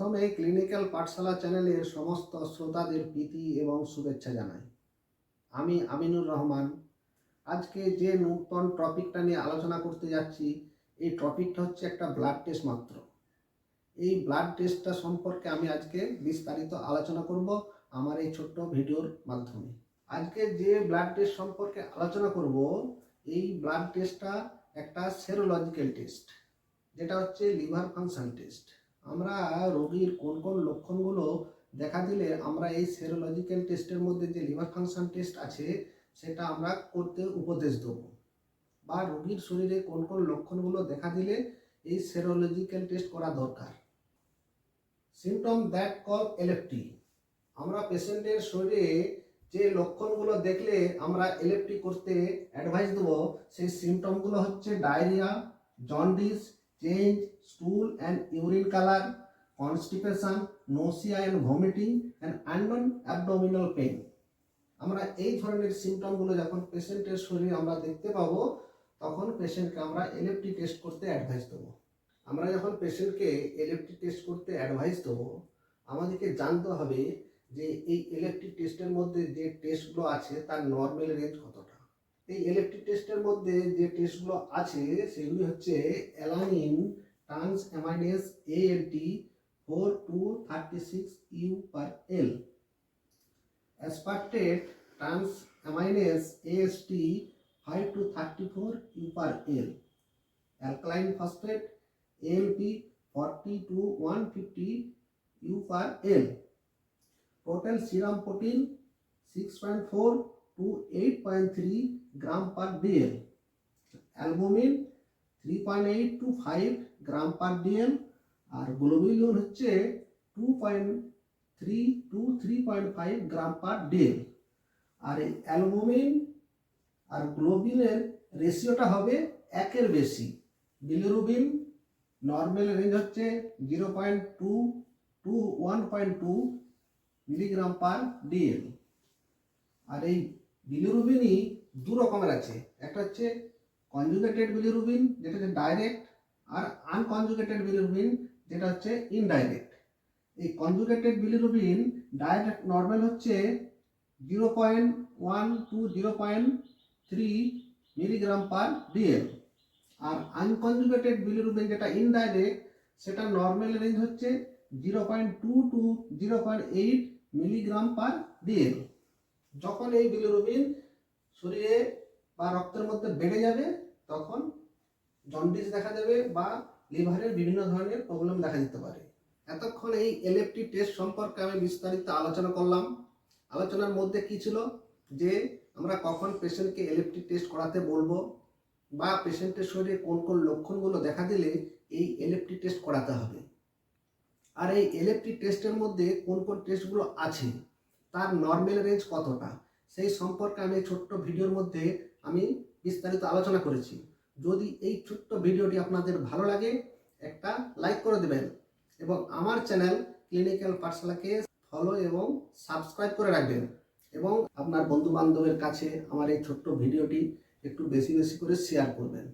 প্রথমে ক্লিনিক্যাল পাঠশালা চ্যানেলের সমস্ত শ্রোতাদের প্রীতি এবং শুভেচ্ছা জানাই। আমি আমিনুর রহমান। আজকে যে নূতন টপিকটা নিয়ে আলোচনা করতে যাচ্ছি, এই টপিকটা হচ্ছে একটা ব্লাড টেস্ট মাত্র। এই ব্লাড টেস্টটা সম্পর্কে আমি আজকে বিস্তারিত আলোচনা করব আমার এই ছোট্ট ভিডিওর মাধ্যমে। আজকে যে ব্লাড টেস্ট সম্পর্কে আলোচনা করব, এই ব্লাড টেস্টটা একটা সেরোলজিক্যাল টেস্ট যেটা হচ্ছে লিভার ফাংশন টেস্ট আমরা রোগীর কোন কোন লক্ষণগুলো দেখা দিলে আমরা এই সেরোলজিক্যাল টেস্টের মধ্যে যে লিভার ফাংশন টেস্ট আছে, সেটা আমরা করতে উপদেশ দেবো। বা রোগীর শরীরে কোন কোন লক্ষণগুলো দেখা দিলে এই সেরোলজিক্যাল টেস্ট করা দরকার। সিমটম দ্যাট কল এলএফটি আমরা পেশেন্টের শরীরে যে লক্ষণগুলো দেখলে আমরা এলএফটি করতে অ্যাডভাইস দেবো, সেই সিমটমগুলো হচ্ছে diarrhoea jaundice change stool and urine colour constipation nausea and vomiting and unknown abdominal pain আমরা এই ধরনের সিমটমগুলো যখন পেশেন্টের শরীরে আমরা দেখতে পাবো, তখন পেশেন্টকে আমরা এলএফটি টেস্ট করতে অ্যাডভাইস দেবো। আমরা যখন পেশেন্টকে এলএফটি টেস্ট করতে অ্যাডভাইস দেবো, আমাদেরকে জানতে হবে যে এই এলএফটি টেস্টের মধ্যে যে টেস্টগুলো আছে, তার নর্মাল রেঞ্জ কতটা। এই ইলেকট্রিক টেস্টের মধ্যে যে টেস্টগুলো আছে, সেগুলি হচ্ছে alanine transaminase A L T four two thirty six U per L aspartate transaminase T five two thirty four U per L alkaline phosphate A L P forty two one fifty U per L total serum protein six point four to 8.3 gram per DL. Albumin 3.8 to 5 gram per DL আর globulin হচ্ছে 2. Three two three point five gram per day আর এই albumin আর গ্লোবিনের রেশিওটা হবে একের বেশি bilirubin normal range হচ্ছে zero point two two one point two milligram per DL আর এই বিলিরুবিনই দু রকমের আছে। একটা হচ্ছে কনজুগেটেড বিলিরুবিন যেটা হচ্ছে ডাইরেক্ট আর আনকনজুগেটেড বিলিরুবিন যেটা হচ্ছে ইনডাইরেক্ট এই কনজুগেটেড বিলিরুবিন ডাইরেক্ট নর্মাল হচ্ছে zero point one two zero point three milligram per DL আর আনকনজুগেটেড বিলিরুবিন যেটা ইনডাইরেক্ট সেটা নর্মাল রেঞ্জ হচ্ছে zero point two two zero point eight milligram per DL যখন এই bilirubin শরীরে বা রক্তের মধ্যে বেড়ে যাবে, তখন জন্ডিস দেখা দেবে বা লিভারের বিভিন্ন ধরনের প্রবলেম দেখা দিতে পারে। এতক্ষণ এই এলএফটি টেস্ট সম্পর্কে আমি বিস্তারিত আলোচনা করলাম। আলোচনার মধ্যে কি ছিল? যে আমরা কখন পেশেন্টকে এলএফটি টেস্ট করাতে বলব বা পেশেন্টের শরীরে কোন কোন লক্ষণগুলো দেখা দিলে এই এলএফটি টেস্ট করাতে হবে। আর এই এলএফটি টেস্টের মধ্যে কোন কোন টেস্টগুলো আছে? তার নর্মাল রেঞ্জ কতটা? সেই সম্পর্কে আমি ছোট্ট ভিডিওর মধ্যে আমি বিস্তারিত আলোচনা করেছি। যদি এই ছোট্ট ভিডিওটি আপনাদের ভালো লাগে, একটা লাইক করে দেবেন এবং আমার চ্যানেল ক্লিনিক্যাল পাঠশালাকে ফলো এবং সাবস্ক্রাইব করে রাখবেন এবং আপনার বন্ধু বান্ধবের কাছে আমার এই ছোট্ট ভিডিওটি একটু বেশি বেশি করে শেয়ার করবেন।